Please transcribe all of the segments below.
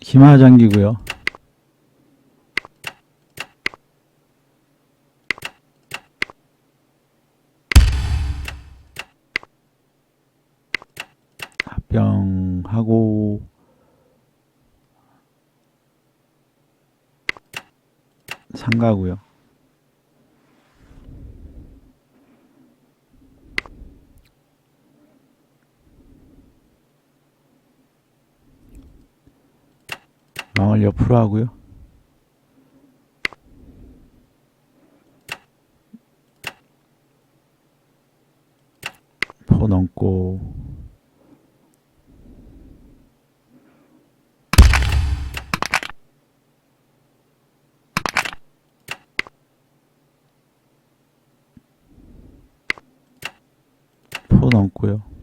기마장기고요. 합병하고 상가고요. 왕을 옆으로 하고요. 포 넘고 포 넘고요.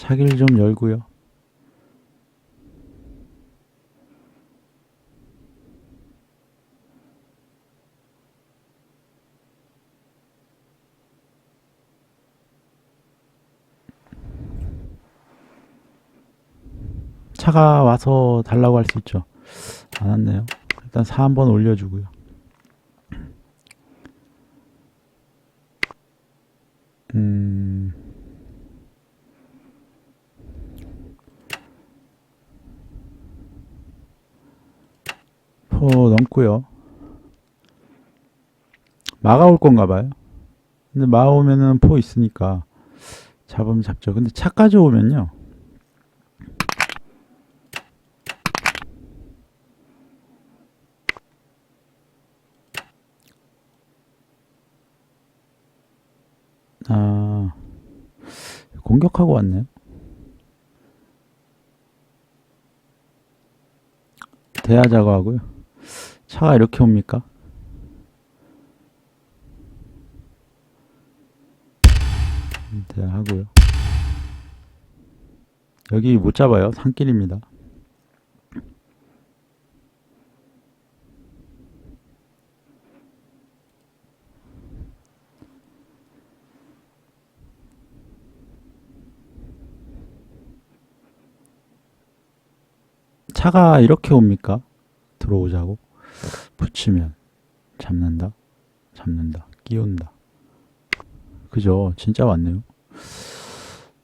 차기를 좀 열고요. 차가 와서 달라고 할 수 있죠. 안 왔네요. 일단 4 한번 올려주고요. 음, 포 넘고요. 마가 올 건가 봐요. 근데 마 오면은 포 있으니까 잡으면 잡죠. 근데 차까지 오면요. 아, 공격하고 왔네요. 대하자고 하고요. 차가 이렇게 옵니까? 음, 대하고요. 여기 못 잡아요. 산길입니다. 차가 이렇게 옵니까? 들어오자고 붙이면 잡는다, 잡는다, 끼운다. 그죠? 진짜 왔네요.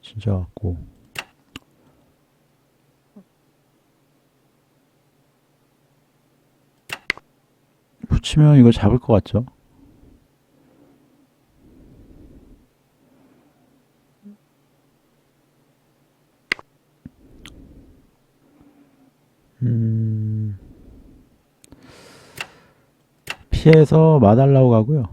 진짜 왔고 붙이면 이거 잡을 것 같죠? 음, 피해서 마달라고 가고요.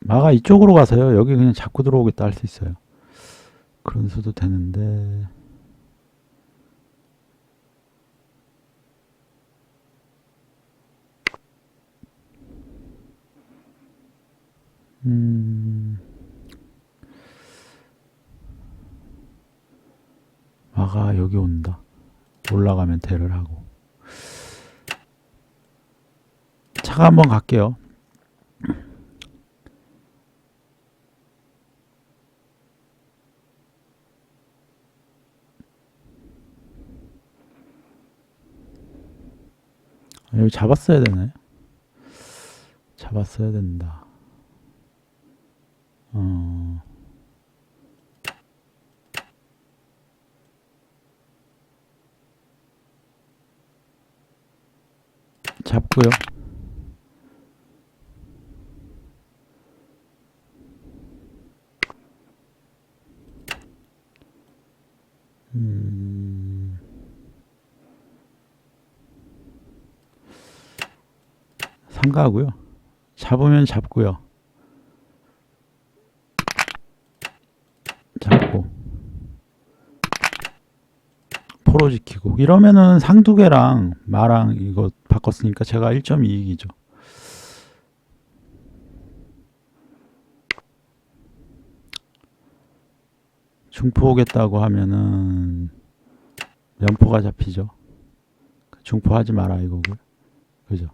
마가 이쪽으로 가서요. 여기 그냥 잡고 들어오겠다 할 수 있어요. 그런 수도 되는데. 음, 마가 여기 온다. 올라가면 대를 하고. 차가 한번 갈게요. 아, 여기 잡았어야 되네. 잡았어야 된다. 어, 잡고요. 음, 상가하고요. 잡으면 잡고요. 축소시키고 이러면은 상두개랑 마랑 이거 바꿨으니까 제가 1.2이익이죠. 중포 오겠다고 하면은 연포가 잡히죠. 중포하지 마라 이거고. 그죠?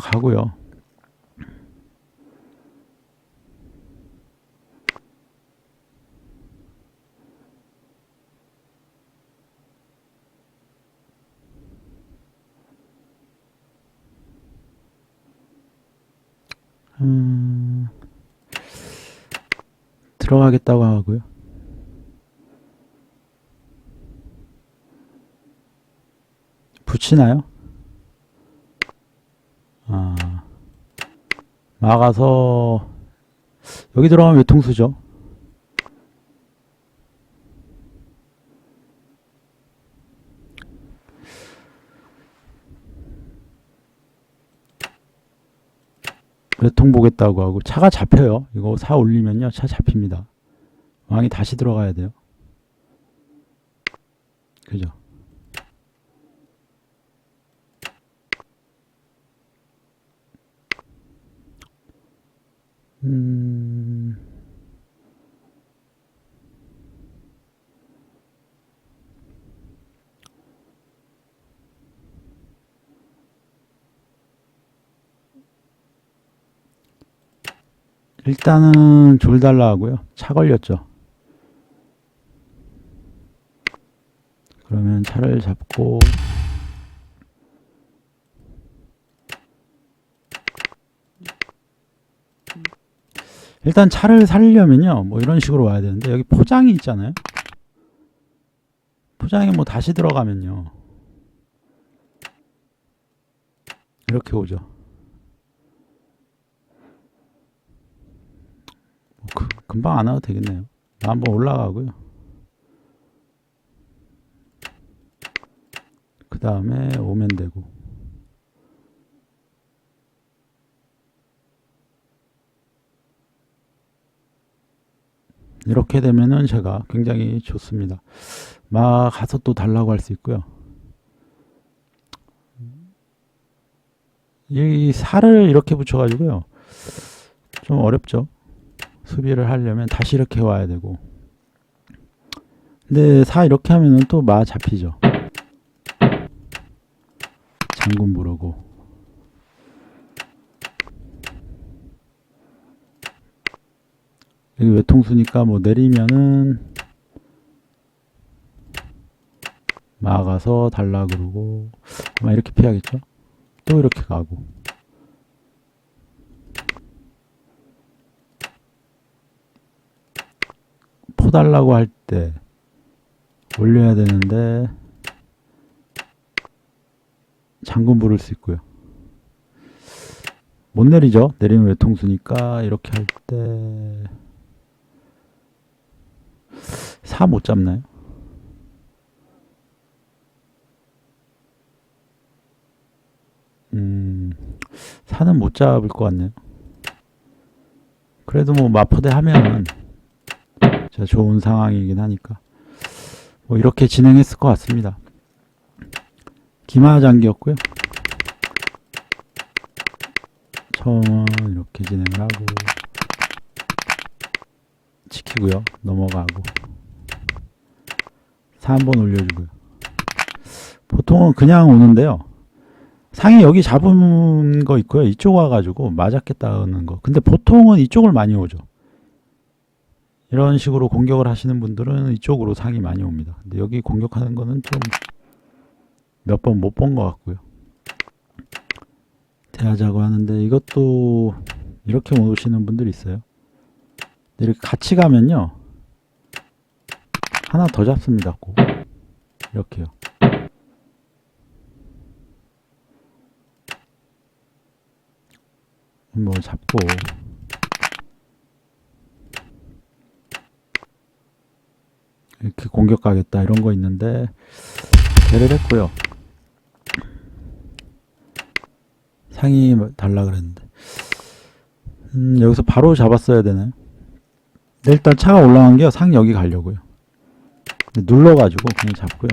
가고요. 음, 들어가겠다고 하고요. 붙이나요? 아, 막아서 여기 들어가면 외통수죠. 외통 보겠다고 하고 차가 잡혀요. 이거 사 올리면요 차 잡힙니다. 왕이 다시 들어가야 돼요. 그죠? 음, 일단은 졸 달라 하고요. 차 걸렸죠. 그러면 차를 잡고 일단 차를 살려면요. 뭐 이런 식으로 와야 되는데 여기 포장이 있잖아요. 포장에 뭐 다시 들어가면요. 이렇게 오죠. 뭐 그- 금방 안 와도 되겠네요. 한번 올라가고요. 그 다음에 오면 되고. 이렇게 되면은 제가 굉장히 좋습니다. 막 가서 또 달라고 할 수 있고요. 이 살을 이렇게 붙여가지고요. 좀 어렵죠. 수비를 하려면 다시 이렇게 와야 되고. 근데 사 이렇게 하면은 또 마 잡히죠. 장군 부르고. 여기 외통수니까 뭐 내리면은 막아서 달라 그러고 아마 이렇게 피하겠죠? 또 이렇게 가고 포 달라고 할 때 올려야 되는데 장군 부를 수 있고요. 못 내리죠? 내리면 외통수니까 이렇게 할때 사못 잡나요? 음, 사는 못 잡을 것 같네요. 그래도 뭐 마포대 하면은 진짜 좋은 상황이긴 하니까 뭐 이렇게 진행했을 것 같습니다. 기마장기였고요. 처음은 이렇게 진행을 하고 지키고요. 넘어가고 3번 올려주고요. 보통은 그냥 오는데요. 상이 여기 잡은 거 있고요. 이쪽 와가지고 맞았겠다는 거. 근데 보통은 이쪽을 많이 오죠. 이런 식으로 공격을 하시는 분들은 이쪽으로 상이 많이 옵니다. 근데 여기 공격하는 거는 좀 몇 번 못 본 것 같고요. 대하자고 하는데 이것도 이렇게 오시는 분들이 있어요. 이렇게 같이 가면요. 하나 더 잡습니다. 꼭. 이렇게요. 뭐 잡고 이렇게 공격 가겠다 이런 거 있는데 개를 했고요. 상이 달라 그랬는데 음, 여기서 바로 잡았어야 되나요? 네, 일단 차가 올라간 게요. 상 여기 가려고요. 눌러가지고 그냥 잡고요.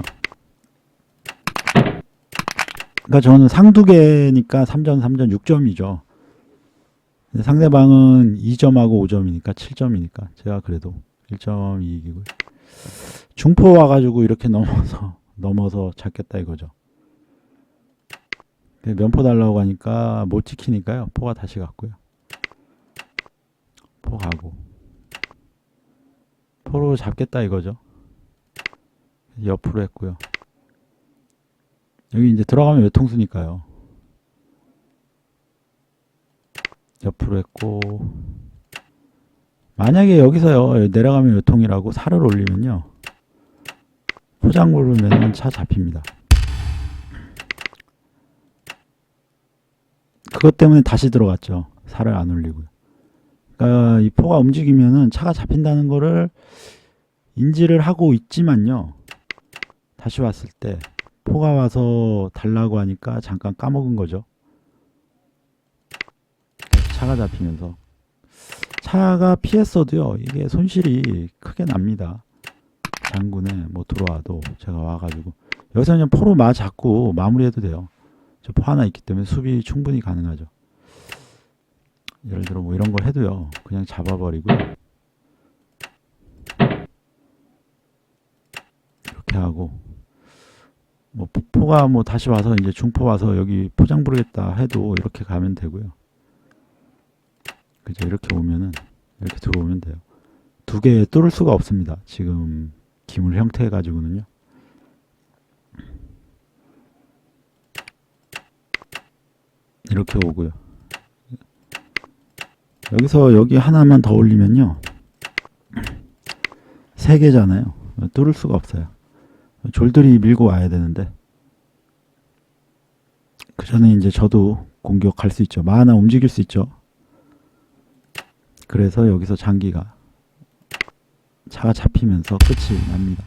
그러니까 저는 상 두 개니까 3점, 3점, 6점이죠. 근데 상대방은 2점하고 5점이니까 7점이니까 제가 그래도 1점 이익이고요. 중포 와가지고 이렇게 넘어서 넘어서 잡겠다 이거죠. 면포 달라고 하니까 못 지키니까요. 포가 다시 갔고요. 포 가고 포로 잡겠다 이거죠. 옆으로 했고요. 여기 이제 들어가면 외통수니까요. 옆으로 했고 만약에 여기서요 내려가면 외통이라고 살을 올리면요 포장물을 매면 차 잡힙니다. 그것 때문에 다시 들어갔죠. 살을 안 올리고요. 그러니까 이 포가 움직이면은 차가 잡힌다는 거를 인지를 하고 있지만요. 다시 왔을 때 포가 와서 달라고 하니까 잠깐 까먹은 거죠. 차가 잡히면서 차가 피했어도요. 이게 손실이 크게 납니다. 장군에 뭐 들어와도 제가 와가지고 여기서 그냥 포로 마 잡고 마무리해도 돼요. 저 포 하나 있기 때문에 수비 충분히 가능하죠. 예를 들어 뭐 이런 걸 해도요. 그냥 잡아버리고 이렇게 하고 뭐 포- 포가 뭐 다시 와서 이제 중포 와서 여기 포장 부르겠다 해도 이렇게 가면 되고요. 그죠? 이렇게 오면은 이렇게 들어오면 돼요. 두 개 뚫을 수가 없습니다. 지금 기물 형태 가지고는요. 이렇게 오고요. 여기서 여기 하나만 더 올리면요. 세 개잖아요. 뚫을 수가 없어요. 졸들이 밀고 와야 되는데 그 전에 이제 저도 공격할 수 있죠. 마 하나 움직일 수 있죠. 그래서 여기서 장기가 차가 잡히면서 끝이 납니다.